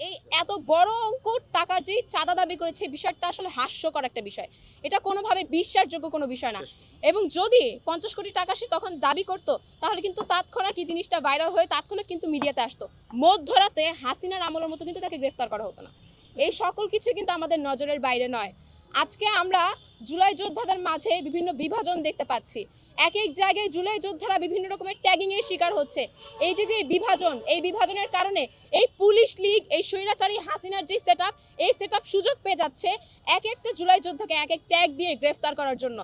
এই এত বড় অঙ্ক টাকার যে চাঁদা দাবি করেছে বিষয়টা আসলে হাস্যকর একটা বিষয়। এটা কোনোভাবে বিশ্বাসযোগ্য কোনো বিষয় না। এবং যদি পঞ্চাশ কোটি টাকা সে তখন দাবি করত তাহলে কিন্তু তাৎক্ষণিক কি জিনিসটা ভাইরাল হয়ে তাৎক্ষণিক কিন্তু মিডিয়াতে আসতো। মধ্যরাতে হাসিনার আমলের মতো কিন্তু তাকে গ্রেফতার করা হতো না। এই সকল কিছু কিন্তু আমাদের নজরের বাইরে নয়। আজকে আমরা জুলাই যোদ্ধাদের মাঝে বিভিন্ন বিভাজন দেখতে পাচ্ছি। এক এক জায়গায় জুলাই যোদ্ধারা বিভিন্ন রকমের ট্যাগিংয়ের শিকার হচ্ছে। এই যে যে বিভাজন, এই বিভাজনের কারণে এই পুলিশ লীগ, এই স্বৈরাচারী হাসিনার যে সেট এই সেট সুযোগ পেয়ে যাচ্ছে এক একটা জুলাই যোদ্ধাকে এক এক ট্যাগ দিয়ে গ্রেফতার করার জন্য।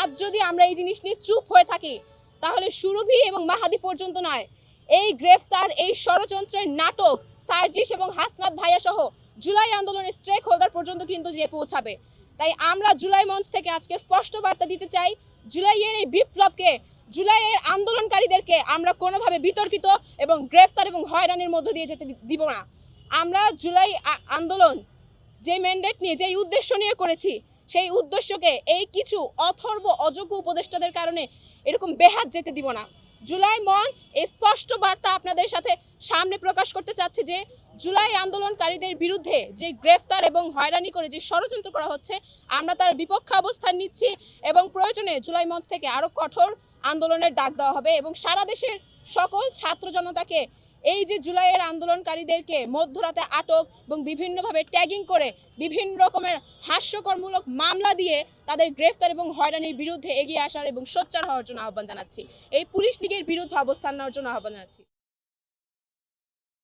আজ যদি আমরা এই জিনিস নিয়ে চুপ হয়ে থাকি, তাহলে সুরভি এবং মাহাদি পর্যন্ত নয়। এই গ্রেফতার, এই ষড়যন্ত্রের নাটক সার্জিস এবং হাসনাত ভাইয়া সহ জুলাই আন্দোলনের স্টেক হোল্ডার পর্যন্ত কিন্তু যে পৌঁছাবে। তাই আমরা জুলাই মঞ্চ থেকে আজকে স্পষ্ট বার্তা দিতে চাই, জুলাইয়ের এই বিপ্লবকে, জুলাইয়ের আন্দোলনকারীদেরকে আমরা কোনোভাবে বিতর্কিত এবং গ্রেফতার এবং হয়রানির মধ্য দিয়ে যেতে দিব না। আমরা জুলাই আন্দোলন যে ম্যান্ডেট নিয়ে, যেই উদ্দেশ্য নিয়ে করেছি, সেই উদ্দেশ্যকে এই কিছু অথর্ব, অযোগ্য উপদেষ্টাদের কারণে এরকম বেহাত যেতে দিব না। জুলাই মঞ্চ স্পষ্ট বার্তা আপনাদের সাথে সামনে প্রকাশ করতে চাচ্ছে যে, জুলাই আন্দোলনকারীদের বিরুদ্ধে যে গ্রেফতার এবং হয়রানি করে যে ষড়যন্ত্র করা হচ্ছে, আমরা তার বিপক্ষে অবস্থান নিচ্ছি এবং প্রয়োজনে জুলাই মঞ্চ থেকে আরও কঠোর আন্দোলনের ডাক দেওয়া হবে এবং সারা দেশের সকল ছাত্র জনতাকে এই যে জুলাইয়ের আন্দোলনকারীদেরকে মধ্যরাতে আটক এবং বিভিন্নভাবে ট্যাগিং করে বিভিন্ন রকমের হাস্যকরমূলক মামলা দিয়ে তাদের গ্রেফতার এবং হয়রানির বিরুদ্ধে এগিয়ে আসার এবং সোচ্চার হওয়ার জন্য আহ্বান জানাচ্ছি। এই পুলিশ লীগের বিরুদ্ধে অবস্থান নেওয়ার জন্য আহ্বান জানাচ্ছি।